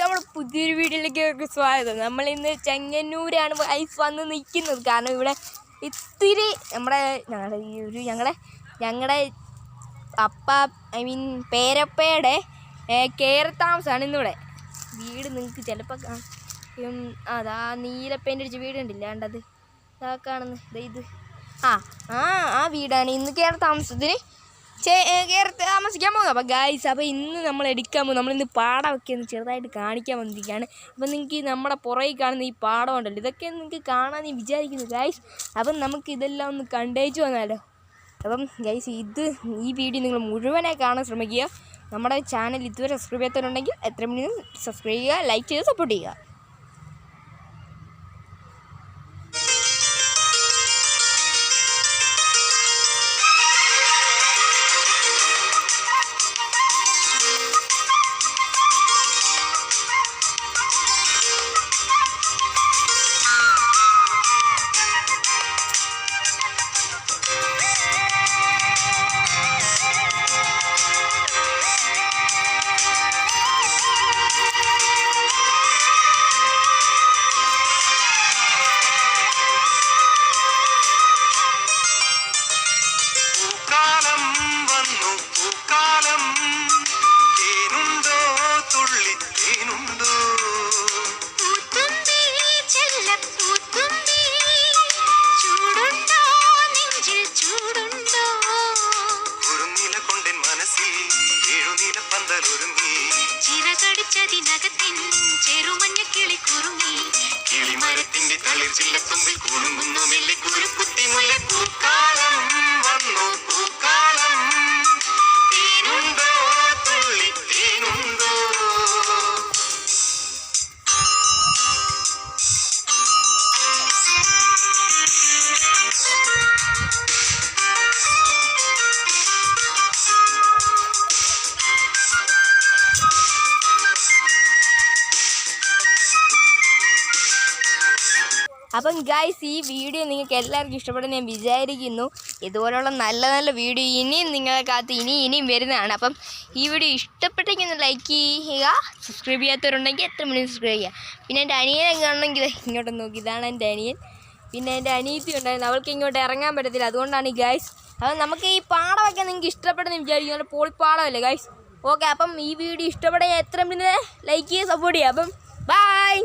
നമ്മുടെ പുതിയൊരു വീഡിയോയിലേക്ക് സ്വാഗതം. നമ്മൾ ഇന്ന് ചെങ്ങന്നൂരാണ് ഐസ് വന്ന് നിൽക്കുന്നത്. കാരണം ഇവിടെ ഇത്തിരി നമ്മുടെ ഞങ്ങളുടെ ഈ ഒരു ഞങ്ങളുടെ ഞങ്ങളുടെ അപ്പ ഐ മീൻ പേരപ്പയുടെ കയറി താമസമാണ് ഇന്നിവിടെ. വീട് നിങ്ങൾക്ക് ചിലപ്പോൾ അതാ നീല പെയിന്റ് അടിച്ച വീട് ഉണ്ടില്ല കണ്ടത് അതാ? കാണുന്നു ദേ ഇത്. ആ ആ ആ വീടാണ്. ഇന്ന് കയറി താമസത്തിന് കയറി താമസിക്കാൻ പോകുന്നത് അപ്പോൾ ഗായ്സ് അപ്പോൾ ഇന്ന് നമ്മൾ എടുക്കാൻ പോകും നമ്മളിന്ന് പാടമൊക്കെ ഒന്ന് ചെറുതായിട്ട് കാണിക്കാൻ വന്നിരിക്കുകയാണ്. അപ്പോൾ നിങ്ങൾക്ക് നമ്മുടെ പുറകിൽ കാണുന്ന ഈ പാടം ഉണ്ടല്ലോ ഇതൊക്കെ നിങ്ങൾക്ക് കാണാൻ വിചാരിക്കുന്നു ഗായ്സ് അപ്പം നമുക്ക് ഇതെല്ലാം ഒന്ന് കണ്ടേച്ചു വന്നാലോ. അപ്പം ഗൈസ് ഇത് ഈ വീഡിയോ നിങ്ങൾ മുഴുവനായി കാണാൻ ശ്രമിക്കുക. നമ്മുടെ ചാനൽ ഇതുവരെ സബ്സ്ക്രൈബ് ചെയ്യാത്തവരുണ്ടെങ്കിൽ എത്ര മിനിറ്റ് സബ്സ്ക്രൈബ് ചെയ്യുക ലൈക്ക് ചെയ്ത് സപ്പോർട്ട് ചെയ്യുക. ചിറകടിച്ചതിനകത്തിൻ ചെറുമഞ്ഞ കിളി കുറുങ്ങി കിളിമരത്തിന്റെ തളിർ ചില്ലത്തുമ്പിൽ കുറുങ്ങുന്നു മെല്ലെ കുരുക്കുത്തി അപ്പം ഗൈസ് ഈ വീഡിയോ നിങ്ങൾക്ക് എല്ലാവർക്കും ഇഷ്ടപ്പെടുന്ന ഞാൻ വിചാരിക്കുന്നു. ഇതുപോലുള്ള നല്ല നല്ല വീഡിയോ ഇനിയും നിങ്ങളെ കാത്ത് ഇനി ഇനിയും വരുന്നതാണ്. അപ്പം ഈ വീഡിയോ ഇഷ്ടപ്പെട്ടെങ്കിൽ ഒന്ന് ലൈക്ക് ചെയ്യുക. സബ്സ്ക്രൈബ് ചെയ്യാത്തവരുണ്ടെങ്കിൽ എത്ര മണി സബ്സ്ക്രൈബ് ചെയ്യുക പിന്നെ എന്റെ അനിയനെ കാണണമെങ്കിൽ ഇങ്ങോട്ട് നോക്കി. ഇതാണ് എന്റെ അനിയൻ. പിന്നെ എന്റെ അനിയത്തി ഉണ്ടായിരുന്നു. അവൾക്ക് ഇങ്ങോട്ട് ഇറങ്ങാൻ പറ്റത്തില്ല. അതുകൊണ്ടാണ് ഈ ഗൈസ് അപ്പം നമുക്ക് ഈ പാടമൊക്കെ നിങ്ങൾക്ക് ഇഷ്ടപ്പെടുന്ന വിചാരിക്കും നല്ല പോളി പൊളിപ്പാടമല്ലേ ഗൈസ് ഓക്കെ അപ്പം ഈ വീഡിയോ ഇഷ്ടപ്പെടാൻ എത്ര മണി ലൈക്ക് ചെയ്യുക സപ്പോർട്ട് ചെയ്യുക. അപ്പം ബൈ